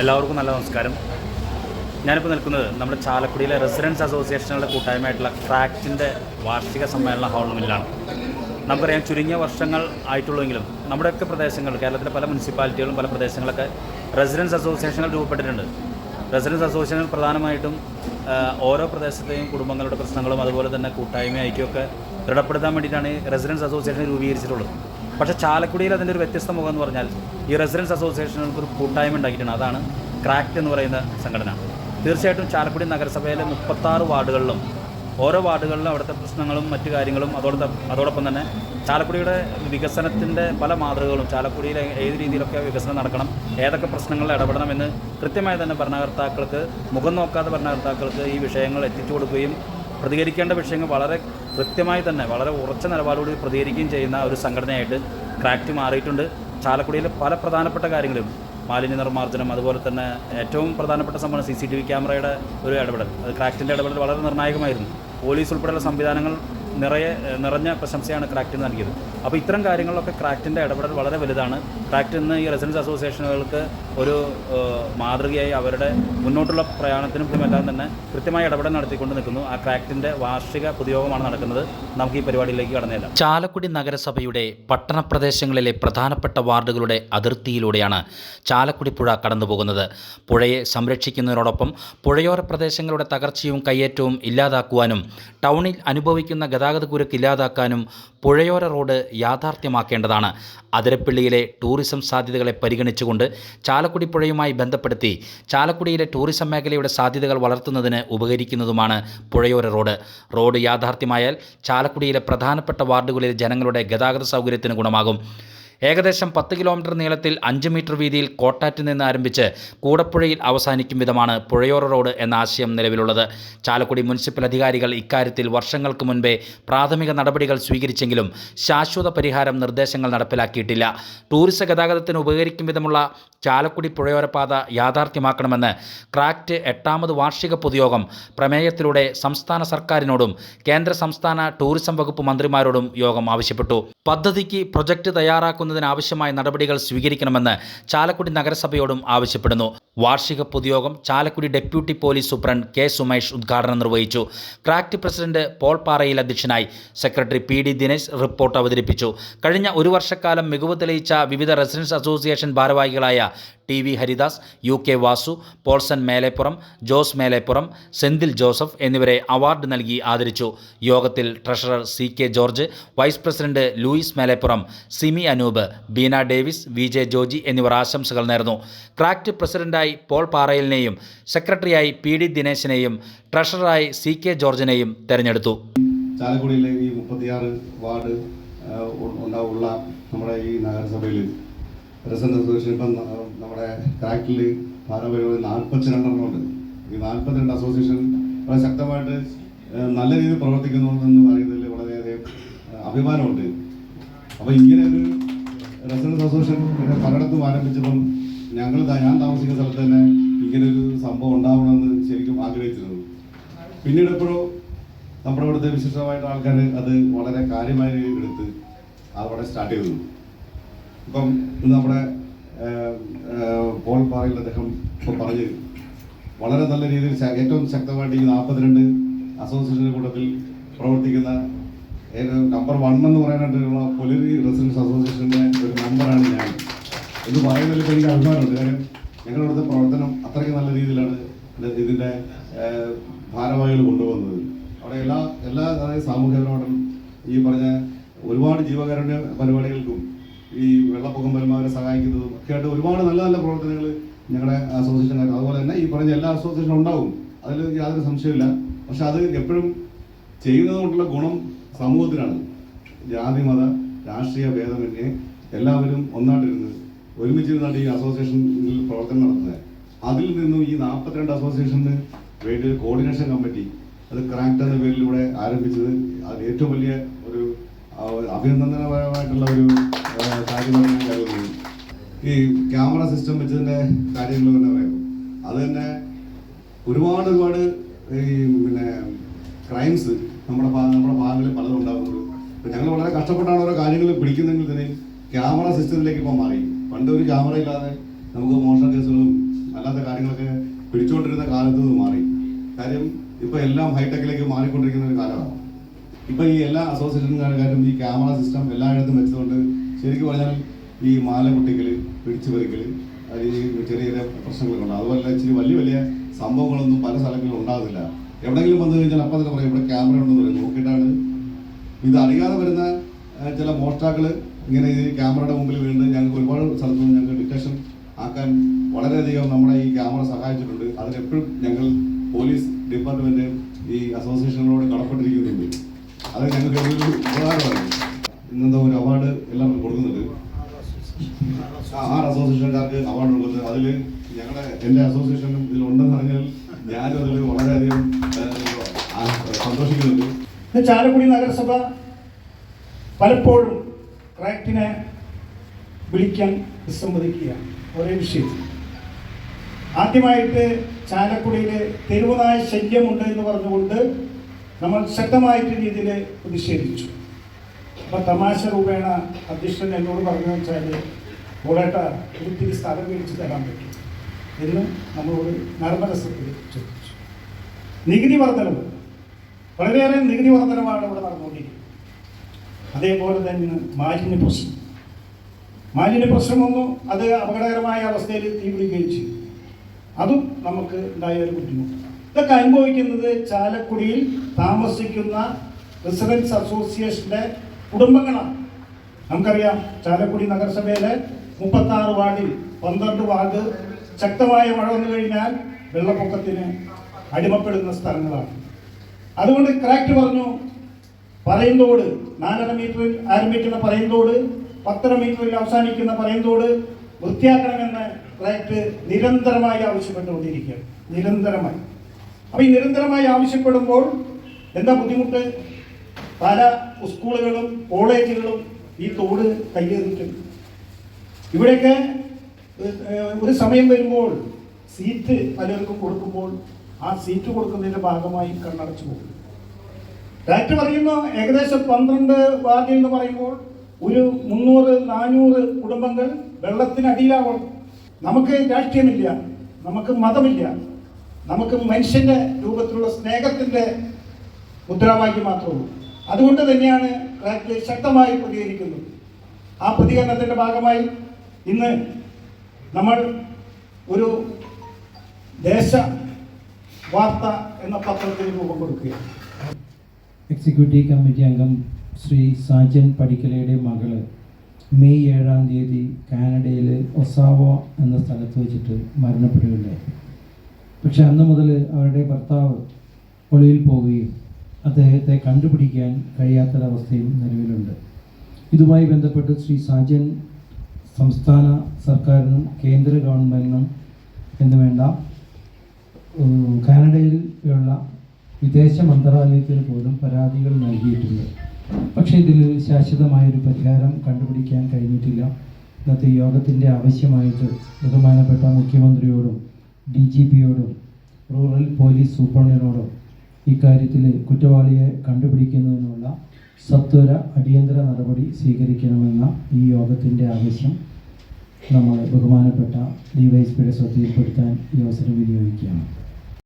എല്ലാവർക്കും നല്ല നമസ്കാരം. ഞാനിപ്പോൾ നിൽക്കുന്നത് നമ്മുടെ ചാലക്കുടിയിലെ റെസിഡൻസ് അസോസിയേഷനുകളുടെ കൂട്ടായ്മയായിട്ടുള്ള ക്രാക്റ്റിന്റെ വാർഷിക സമ്മേളന ഹാളിലാണ് നമുക്കറിയാം ചുരുങ്ങിയ വർഷങ്ങൾ ആയിട്ടുള്ളെങ്കിലും നമ്മുടെയൊക്കെ പ്രദേശങ്ങൾ കേരളത്തിലെ പല മുനിസിപ്പാലിറ്റികളും പല പ്രദേശങ്ങളൊക്കെ റെസിഡൻസ് അസോസിയേഷനുകൾ രൂപപ്പെട്ടിട്ടുണ്ട്. റെസിഡൻസ് അസോസിയേഷൻ പ്രധാനമായിട്ടും ഓരോ പ്രദേശത്തെയും കുടുംബങ്ങളുടെ പ്രശ്നങ്ങളും അതുപോലെ തന്നെ കൂട്ടായ്മ ഐക്യമൊക്കെ ദൃഢപ്പെടുത്താൻ വേണ്ടിയിട്ടാണ് റെസിഡൻസ് അസോസിയേഷൻ രൂപീകരിച്ചിട്ടുള്ളത്. പക്ഷേ ചാലക്കുടിയിൽ അതിന്റെ ഒരു വ്യത്യസ്ത മുഖം എന്ന് പറഞ്ഞാൽ ഈ റെസിഡൻസ് അസോസിയേഷനുകൾക്ക് ഒരു കൂട്ടായ്മ ഉണ്ടാക്കിയിട്ടുണ്ട്. അതാണ് ക്രാക്ട് എന്ന് പറയുന്ന സംഘടന. തീർച്ചയായിട്ടും ചാലക്കുടി നഗരസഭയിലെ മുപ്പത്താറ് വാർഡുകളിലും ഓരോ വാർഡുകളിലും അവിടുത്തെ പ്രശ്നങ്ങളും മറ്റു കാര്യങ്ങളും അതോടൊപ്പം അതോടൊപ്പം തന്നെ ചാലക്കുടിയുടെ വികസനത്തിന്റെ പല മാതൃകകളും ചാലക്കുടിയിൽ ഏത് രീതിയിലൊക്കെ വികസനം നടക്കണം ഏതൊക്കെ പ്രശ്നങ്ങളിൽ ഇടപെടണം എന്ന് കൃത്യമായി തന്നെ ഭരണകർത്താക്കൾക്ക് മുഖം നോക്കാത്ത ഭരണകർത്താക്കൾക്ക് ഈ വിഷയങ്ങൾ എത്തിച്ചു കൊടുക്കുകയും പ്രതികരിക്കേണ്ട വിഷയങ്ങൾ വളരെ കൃത്യമായി തന്നെ വളരെ ഉറച്ച നിലപാടോട് പ്രതികരിക്കുകയും ചെയ്യുന്ന ഒരു സംഘടനയായിട്ട് ക്രാക്റ്റ് മാറിയിട്ടുണ്ട്. ചാലക്കുടിയിലെ പല പ്രധാനപ്പെട്ട കാര്യങ്ങളും മാലിന്യ നിർമ്മാർജനം അതുപോലെ തന്നെ ഏറ്റവും പ്രധാനപ്പെട്ട സംഭവം സി സി ടി വി ക്യാമറയുടെ ഒരു ഇടപെടൽ. അത് ക്രാക്റ്റിന്റെ ഇടപെടൽ വളരെ നിർണായകമായിരുന്നു. പോലീസ് ഉൾപ്പെടെയുള്ള സംവിധാനങ്ങൾ നിറയെ നിറഞ്ഞ പ്രശംസയാണ് ക്രാക്റ്റിന് നൽകിയത്. അപ്പോൾ ഇത്തരം കാര്യങ്ങളിലൊക്കെ ക്രാക്റ്റിന്റെ ഇടപെടൽ വളരെ വലുതാണ്. ക്രാക്റ്റ് ഇന്ന് ഈ റെസിഡൻസ് അസോസിയേഷനുകൾക്ക് ഒരു മാതൃകയായി അവരുടെ മുന്നോട്ടുള്ള പ്രയാണത്തിനും എല്ലാം തന്നെ കൃത്യമായ ഇടപെടൽ നടത്തിക്കൊണ്ട് നിൽക്കുന്നു. ആ ക്രാക്റ്റിന്റെ വാർഷിക പൊതുയോഗമാണ് നടക്കുന്നത്. നമുക്ക് ഈ പരിപാടിയിലേക്ക് കടന്നേലാം ചാലക്കുടി നഗരസഭയുടെ പട്ടണപ്രദേശങ്ങളിലെ പ്രധാനപ്പെട്ട വാർഡുകളുടെ അതിർത്തിയിലൂടെയാണ് ചാലക്കുടി പുഴ കടന്നുപോകുന്നത്. പുഴയെ സംരക്ഷിക്കുന്നതിനോടൊപ്പം പുഴയോര പ്രദേശങ്ങളുടെ തകർച്ചയും കയ്യേറ്റവും ഇല്ലാതാക്കുവാനും ടൗണിൽ അനുഭവിക്കുന്ന ഗതാഗതക്കുരുക്ക് ഇല്ലാതാക്കാനും പുഴയോര റോഡ് യാഥാർത്ഥ്യമാക്കേണ്ടതാണ്. അതിരപ്പള്ളിയിലെ ടൂറിസം സാധ്യതകളെ പരിഗണിച്ചുകൊണ്ട് ചാലക്കുടി പുഴയുമായി ബന്ധപ്പെടുത്തി ചാലക്കുടിയിലെ ടൂറിസം മേഖലയുടെ സാധ്യതകൾ വളർത്തുന്നതിന് ഉപകരിക്കുന്നതുമാണ് പുഴയോര റോഡ്. റോഡ് യാഥാർത്ഥ്യമായാൽ ചാലക്കുടിയിലെ പ്രധാനപ്പെട്ട വാർഡുകളിലെ ജനങ്ങളുടെ ഗതാഗത സൗകര്യത്തിന് ഗുണമാകും. ഏകദേശം പത്ത് കിലോമീറ്റർ നീളത്തിൽ അഞ്ച് മീറ്റർ വീതിയിൽ കോട്ടാറ്റിൽ നിന്ന് ആരംഭിച്ച് കൂടപ്പുഴയിൽ അവസാനിക്കും വിധമാണ് പുഴയോര റോഡ് എന്ന ആശയം നിലവിലുള്ളത്. ചാലക്കുടി മുനിസിപ്പൽ അധികാരികൾ ഇക്കാര്യത്തിൽ വർഷങ്ങൾക്ക് മുൻപേ പ്രാഥമിക നടപടികൾ സ്വീകരിച്ചെങ്കിലും ശാശ്വത പരിഹാരം നിർദ്ദേശങ്ങൾ നടപ്പിലാക്കിയിട്ടില്ല. ടൂറിസ്റ്റ് ഗതാഗതത്തിന് ഉപകരിക്കും വിധമുള്ള ചാലക്കുടി പുഴയോര പാത യാഥാർത്ഥ്യമാക്കണമെന്ന് ക്രാക്റ്റ് എട്ടാമത് വാർഷിക പൊതുയോഗം പ്രമേയത്തിലൂടെ സംസ്ഥാന സർക്കാരിനോടും കേന്ദ്ര സംസ്ഥാന ടൂറിസം വകുപ്പ് മന്ത്രിമാരോടും യോഗം ആവശ്യപ്പെട്ടു. പദ്ധതിക്ക് പ്രൊജക്ട് തയ്യാറാക്കുന്നതിനാവശ്യമായ നടപടികൾ സ്വീകരിക്കണമെന്ന് ചാലക്കുടി നഗരസഭയോടും ആവശ്യപ്പെടുന്നു. വാർഷിക പൊതുയോഗം Chalakudy deputy police superintendent K Sumesh ഉദ്ഘാടനം നിർവഹിച്ചു. ക്രാക്ട് പ്രസിഡന്റ് പോൾ പാറയിൽ അധ്യക്ഷനായി secretary P D Dinesh report അവതരിപ്പിച്ചു. കഴിഞ്ഞ ഒരു വർഷക്കാലം മികവ് തെളിയിച്ച വിവിധ റെസിഡൻസ് അസോസിയേഷൻ ഭാരവാഹികളായ T V Haridas U K Vasu Paulson Melepuram Jose Melepuram Senthil Joseph എന്നിവരെ അവാർഡ് നൽകി ആദരിച്ചു. യോഗത്തിൽ treasurer C K George vice president Louis Melepuram Simi Anoop Beena Davis V J Joji എന്നിവർ ആശംസകൾ നേർന്നു. ക്രാക്ട് പ്രസിഡന്റായി പോൾ പാറയലിനെയും സെക്രട്ടറിയായി പി ഡി ദിനേശിനെയും ട്രഷററായി സി കെ ജോർജിനെയും തെരഞ്ഞെടുത്തു. ചാലക്കുടിയിലെ ഈ മുപ്പത്തിയാറ് വാർഡ് ഉള്ള നമ്മുടെ ഈ നഗരസഭയിൽ അസോസിയേഷൻ ഇപ്പം നമ്മുടെ ക്രാക്കിൽ ഭാരവാഹികൾ നാൽപ്പത്തി രണ്ടെണ്ണം ഉണ്ട് ഈ നാൽപ്പത്തിരണ്ട് അസോസിയേഷൻ വളരെ ശക്തമായിട്ട് നല്ല രീതിയിൽ പ്രവർത്തിക്കുന്നു എന്ന് പറയുന്നതിൽ വളരെയധികം അഭിമാനമുണ്ട്. അപ്പോൾ ഇങ്ങനെ ഒരു റെസിഡൻസ് അസോസിയേഷൻ പലയിടത്തും ആരംഭിച്ചപ്പം ഞങ്ങൾ ഞാൻ താമസിക്കുന്ന സ്ഥലത്ത് തന്നെ ഇങ്ങനൊരു സംഭവം ഉണ്ടാവണമെന്ന് ശരിക്കും ആഗ്രഹിച്ചിരുന്നു. പിന്നീട് എപ്പോഴോ നമ്മുടെ ഇവിടുത്തെ വിശിഷ്ടമായിട്ട് ആൾക്കാർ അത് വളരെ കാര്യമായി എടുത്ത് അതവിടെ സ്റ്റാർട്ട് ചെയ്തു. ഇപ്പം ഇന്ന് നമ്മുടെ പോൾ പാറയിൽ അദ്ദേഹം ഇപ്പം പറഞ്ഞ് വളരെ നല്ല രീതിയിൽ ഏറ്റവും ശക്തമായിട്ട് ഈ നാൽപ്പത്തിരണ്ട് അസോസിയേഷന്റെ കൂട്ടത്തിൽ പ്രവർത്തിക്കുന്ന നമ്പർ വൺ എന്ന് പറയാനായിട്ടുള്ള പുലരി റെസിഡൻസ് അസോസിയേഷന്റെ ഒരു നമ്പറാണ് ഞാൻ. ഇത് പറയുന്നതിൽ ഇപ്പോൾ എനിക്ക് അഭിമാനമുണ്ട്. കാര്യം ഞങ്ങളുടെ പ്രവർത്തനം അത്രയ്ക്ക് നല്ല രീതിയിലാണ് ഇത് ഇതിന്റെ ഭാരവാഹികൾ കൊണ്ടുപോകുന്നത്. അവിടെ എല്ലാ എല്ലാ സാമൂഹ്യപരമായിട്ടും ഈ പറഞ്ഞ ഒരുപാട് ജീവകാരുണ്യ പരിപാടികൾക്കും ഈ വെള്ളപ്പൊക്കം വരുന്നവരെ സഹായിക്കുന്നതും ഒക്കെ ആയിട്ട് ഒരുപാട് നല്ല നല്ല പ്രവർത്തനങ്ങൾ ഞങ്ങളുടെ അസോസിയേഷൻ അതുപോലെ തന്നെ ഈ പറഞ്ഞ എല്ലാ അസോസിയേഷനും ഉണ്ടാവും. അതിൽ യാതൊരു സംശയമില്ല പക്ഷെ അത് എപ്പോഴും ചെയ്യുന്നത് കൊണ്ടുള്ള ഗുണം സമൂഹത്തിനാണ്. ജാതി മത രാഷ്ട്രീയ ഭേദമന്യേ എല്ലാവരും ഒന്നായിട്ടിരുന്ന് ഒരുമിച്ചിരുന്നാണ് ഈ അസോസിയേഷനിൽ പ്രവർത്തനം നടത്തുന്നത് അതിൽ നിന്നും ഈ നാൽപ്പത്തിരണ്ട് അസോസിയേഷന് വേണ്ടി കോർഡിനേഷൻ കമ്മിറ്റി അത് ക്രാക്ട് എന്ന പേരിലൂടെ ആരംഭിച്ചത്. അത് ഏറ്റവും വലിയ അഭിനന്ദനപരമായിട്ടുള്ള ഒരു കാര്യമാണ് ഞാൻ കരുതുന്നത് ഈ ക്യാമറ സിസ്റ്റം വെച്ചതിന്റെ കാര്യങ്ങൾ തന്നെ പറയാം. അത് തന്നെ ഒരുപാട് ഒരുപാട് ഈ പിന്നെ ക്രൈംസ് നമ്മുടെ നമ്മുടെ ഭാഗങ്ങളിൽ പലതും ഉണ്ടാകുന്നുള്ളൂ ഞങ്ങൾ വളരെ കഷ്ടപ്പെട്ടാണ് ഓരോ കാര്യങ്ങൾ പിടിക്കുന്നെങ്കിൽ തന്നെ ക്യാമറ സിസ്റ്റത്തിലേക്ക് ഇപ്പോൾ മാറി. പണ്ട് ഒരു ക്യാമറ ഇല്ലാതെ നമുക്ക് മോഷൻ കേസുകളും അല്ലാത്ത കാര്യങ്ങളൊക്കെ പിടിച്ചുകൊണ്ടിരുന്ന കാലത്ത് മാറി. കാര്യം ഇപ്പോൾ എല്ലാം ഹൈടെക്കിലേക്ക് മാറിക്കൊണ്ടിരിക്കുന്ന ഒരു കാലമാണ്. ഇപ്പൊ ഈ എല്ലാ അസോസിയേഷൻകാരും ഈ ക്യാമറ സിസ്റ്റം എല്ലായിടത്തും വെച്ചതുകൊണ്ട് ശരിക്കും പറഞ്ഞാൽ ഈ മാല പൊട്ടിക്കൽ പിടിച്ചു പറിക്കൽ അത് ചെറിയ ചെറിയ പ്രശ്നങ്ങളൊക്കെ അതുപോലെ ഇച്ചിരി വലിയ വലിയ സംഭവങ്ങളൊന്നും പല സ്ഥലങ്ങളിലും ഉണ്ടാകുന്നില്ല. എവിടെയെങ്കിലും വന്നു കഴിഞ്ഞാൽ അപ്പം തന്നെ പറയും ഇവിടെ ക്യാമറ ഉണ്ടെന്ന് പറയും. നോക്കിയിട്ടാണ്. ഇത് അറിയാതെ വരുന്ന ചില മോഷ്ടാക്കൾ ഇങ്ങനെ ഈ ക്യാമറയുടെ മുമ്പിൽ വീണ് ഞങ്ങൾക്ക് ഒരുപാട് സ്ഥലത്ത് നിന്ന് ഞങ്ങൾക്ക് ഡിറ്റക്ഷൻ ആക്കാൻ വളരെയധികം നമ്മുടെ ഈ ക്യാമറ സഹായിച്ചിട്ടുണ്ട്. അതിനെപ്പോഴും ഞങ്ങൾ പോലീസ് ഡിപ്പാർട്ട്മെന്റ് ഈ അസോസിയേഷനുകളോട് കടപ്പെട്ടിരിക്കുന്നുണ്ട്. അത് ഞങ്ങൾക്ക് ഒരു ഉപകാരമാണ്. ഇന്നത്തെ ഒരു അവാർഡ് എല്ലാം കൊടുക്കുന്നത് ആർ അസോസിയേഷൻകാർക്ക് അവാർഡ് കൊടുക്കുന്നത് അതിൽ ഞങ്ങളുടെ എന്റെ അസോസിയേഷനും ഇതിലുണ്ടെന്ന് പറഞ്ഞാൽ ഞാനും അതിൽ വളരെയധികം സന്തോഷിക്കുന്നുണ്ട്. ചാലക്കുടി നഗരസഭ പലപ്പോഴും ക്രാക്റ്റിനെ വിളിക്കാൻ വിസമ്മതിക്കുകയാണ്. ഒരേ വിഷയത്തിൽ ആദ്യമായിട്ട് ചാലക്കുടിയിൽ തെരുവുനായ ശല്യമുണ്ട് എന്ന് പറഞ്ഞുകൊണ്ട് നമ്മൾ ശക്തമായിട്ട് രീതിയിൽ പ്രതിഷേധിച്ചു. അപ്പം തമാശ രൂപേണ അധ്യക്ഷൻ എന്നോട് പറഞ്ഞു വെച്ചാൽ ഓടേട്ട ഒത്തിരി സ്ഥലം മേടിച്ച് തരാൻ പറ്റും എന്ന് നമ്മളോട് നർമ്മരസത്തിൽ ചോദിച്ചു. നികുതി വർധനവ് വളരെയേറെ നികുതി വർധനമാണ് ഇവിടെ നടന്നുകൊണ്ടിരിക്കുന്നത്. അതേപോലെ തന്നെ മാലിന്യ പ്രശ്നം. മാലിന്യ പ്രശ്നമൊന്നും അത് അപകടകരമായ അവസ്ഥയിൽ തീപിടിക്കുകയും ചെയ്യും അതും നമുക്ക് ഉണ്ടായ ഒരു ബുദ്ധിമുട്ട്. ഇതൊക്കെ അനുഭവിക്കുന്നത് ചാലക്കുടിയിൽ താമസിക്കുന്ന റെസിഡൻസ് അസോസിയേഷന്റെ കുടുംബങ്ങളാണ്. നമുക്കറിയാം ചാലക്കുടി നഗരസഭയിലെ മുപ്പത്തി ആറ് വാർഡിൽ പന്ത്രണ്ട് വാർഡ് ശക്തമായ മഴ വന്നു കഴിഞ്ഞാൽ വെള്ളപ്പൊക്കത്തിന് അടിമപ്പെടുന്ന സ്ഥലങ്ങളാണ്. അതുകൊണ്ട് കറക്റ്റ് പറഞ്ഞു പറയന്തോട് നാലര മീറ്ററിൽ ആരംഭിക്കുന്ന പറയന്തോട് പത്തര മീറ്ററിൽ അവസാനിക്കുന്ന പറയന്തോട് വൃത്തിയാക്കണമെന്ന് കറക്റ്റ് നിരന്തരമായി ആവശ്യപ്പെട്ടുകൊണ്ടിരിക്കുകയാണ്. നിരന്തരമായി. അപ്പൊ ഈ നിരന്തരമായി ആവശ്യപ്പെടുമ്പോൾ എന്താ ബുദ്ധിമുട്ട്? പല സ്കൂളുകളും കോളേജുകളും ഈ തോട് കയ്യേറിയിട്ടുണ്ട്. ഇവിടെയൊക്കെ ഒരു സമയം വരുമ്പോൾ സീറ്റ് പലർക്കും കൊടുക്കുമ്പോൾ ആ സീറ്റ് കൊടുക്കുന്നതിന്റെ ഭാഗമായി കണ്ണടച്ചു പോകും ഡയറക്റ്റ് പറയുന്ന ഏകദേശം പന്ത്രണ്ട് വാർഡിൽ എന്ന് പറയുമ്പോൾ ഒരു മുന്നൂറ് നാനൂറ് കുടുംബങ്ങൾ വെള്ളത്തിനടിയിലാവണം. നമുക്ക് രാഷ്ട്രീയമില്ല നമുക്ക് മതമില്ല. നമുക്ക് മനുഷ്യന്റെ രൂപത്തിലുള്ള സ്നേഹത്തിന്റെ മുദ്രാവാക്യം മാത്രമേ അതുകൊണ്ട് തന്നെയാണ് ശക്തമായി പ്രതികരിക്കുന്നത്. ആ പ്രതികരണത്തിന്റെ ഭാഗമായി ഇന്ന് നമ്മൾ ഒരു ദേശ വാർത്ത എന്ന പത്രത്തിന് രൂപം കൊടുക്കുകയാണ്. എക്സിക്യൂട്ടീവ് കമ്മിറ്റി അംഗം ശ്രീ സാജൻ പടിക്കലയുടെ മകൾ മെയ് ഏഴാം തീയതി കാനഡയിലെ ഒസാവോ എന്ന സ്ഥലത്ത് വെച്ചിട്ട് മരണപ്പെടുകയുണ്ടായി. പക്ഷെ അന്ന് മുതൽ അവരുടെ ഭർത്താവ് പൊളിയിൽ പോവുകയും അദ്ദേഹത്തെ കണ്ടുപിടിക്കാൻ കഴിയാത്തൊരവസ്ഥയും നിലവിലുണ്ട്. ഇതുമായി ബന്ധപ്പെട്ട് ശ്രീ സാജൻ സംസ്ഥാന സർക്കാരിനും കേന്ദ്ര ഗവൺമെന്റിനും എന്ന് വേണ്ട കാനഡയിലുള്ള വിദേശ മന്ത്രാലയത്തിന് പോലും പരാതികൾ നൽകിയിട്ടുണ്ട്. പക്ഷേ ഇതിൽ ശാശ്വതമായൊരു പരിഹാരം കണ്ടുപിടിക്കാൻ കഴിഞ്ഞിട്ടില്ല. ഇന്നത്തെ യോഗത്തിന്റെ ആവശ്യമായിട്ട് ബഹുമാനപ്പെട്ട മുഖ്യമന്ത്രിയോടും ഡി ജി പിയോടും റൂറൽ പോലീസ് സൂപ്രണ്ടിനോടും ഇക്കാര്യത്തിൽ കുറ്റവാളിയെ കണ്ടുപിടിക്കുന്നതിനുള്ള സത്വര അടിയന്തര നടപടി സ്വീകരിക്കണമെന്ന ഈ യോഗത്തിന്റെ ആവശ്യം നമ്മൾ ബഹുമാനപ്പെട്ട ഡി വൈ പിയുടെ ശ്രദ്ധയിൽപ്പെടുത്താൻ ഈ അവസരം വിനിയോഗിക്കുകയാണ്.